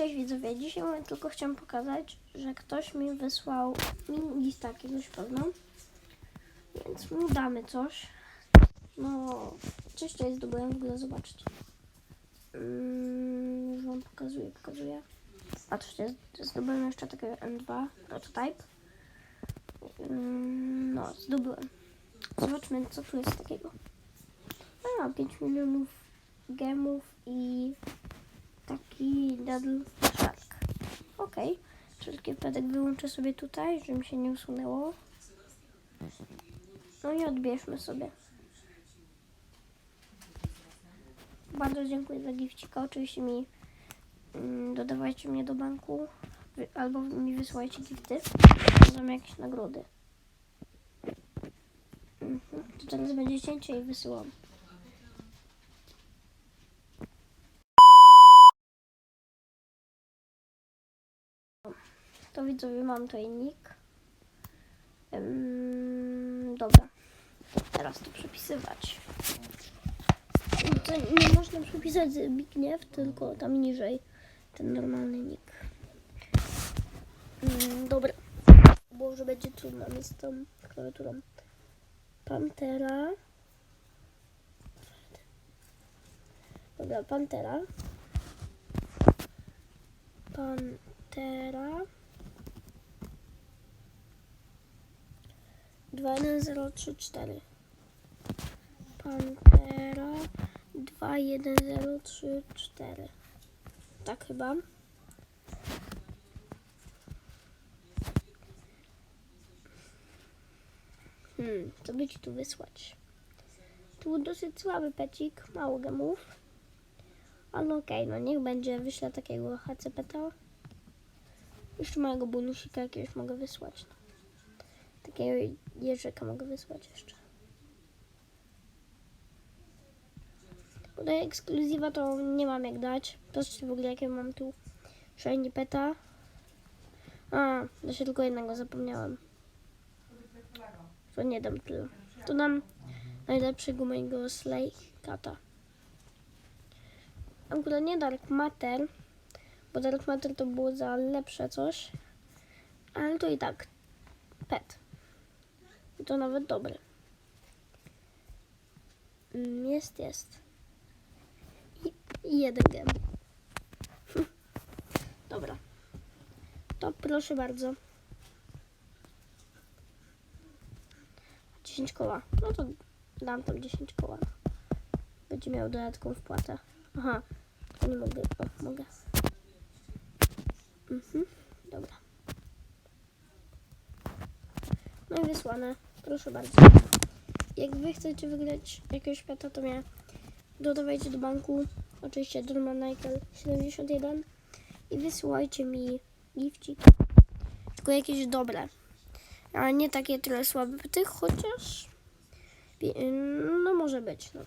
Cześć widzowie, dzisiaj tylko chciałam pokazać, że ktoś mi wysłał mi list jakiegoś więc mu damy coś. No, coś tutaj zdobyłem w ogóle, zobaczcie. Mm, już wam pokazuję, pokazuję. Patrzcie, zdobyłem jeszcze takiego M2 prototype. Mm, no, zdobyłem. Zobaczmy, co tu jest takiego. A, 5 milionów gemów i taki Daddle Shark. Okej. Wszystkie pedek wyłączę sobie tutaj, żeby mi się nie usunęło. No i odbierzmy sobie. Bardzo dziękuję za gifcika. Oczywiście mi mm, dodawajcie mnie do banku wy- albo mi wysyłajcie gifty. Dam jakieś nagrody. Mhm. To teraz będzie cięcie i wysyłam. To widzowie mam tutaj nick. Dobra. Teraz to przepisywać. To nie można przepisać Zbigniew, tylko tam niżej ten normalny nick. Ym, dobra. Bo że będzie trudno mi z tą klawiaturą. Pantera. Dobra, Pantera. Pantera. 21034 Pantera 21034 Tak chyba. Hmm, co by ci tu wysłać? Tu dosyć słaby pecik, mało gemów. Ale okej, no niech będzie, wyślę takiego HCP-ta. Jeszcze małego bonusika jakiegoś mogę wysłać. Takiego jeżyka mogę wysłać jeszcze. Do ekskluzywa to nie mam jak dać. Patrzcie w ogóle jakie mam tu shiny peta. A, da się tylko jednego zapomniałam. To nie dam tyle. To dam najlepszego mojego Slay Kata. Ogóle nie Dark Matter, bo Dark Matter to było za lepsze coś. Ale to i tak pet. To nawet dobry. Mm, Jest, jest. I, jeden gem. Dobra. To proszę bardzo. 10 koła. No to dam tam 10 koła. Będzie miał dodatkową wpłatę. Aha. To nie mogę. O, mogę. Mhm. Dobra. No i wysłane. Proszę bardzo. Jak wy chcecie wygrać jakiegoś peta, to mnie dodawajcie do banku. Oczywiście Durman Nickel 71 i wysyłajcie mi gifcik. Tylko jakieś dobre. A nie takie tyle słabe pety, chociaż pi- no może być. No.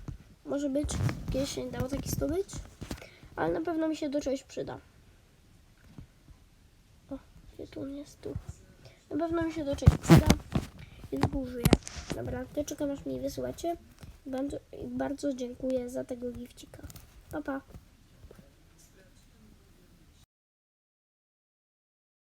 Może być. Kiedyś się nie dało taki zdobyć. Ale na pewno mi się do czegoś przyda. O, gdzie tu jest? Tu. Na pewno mi się do czegoś przyda. I zburzuję. Dobra, to czekam aż mi wysyłacie. Bardzo, bardzo dziękuję za tego gifcika. Pa, pa.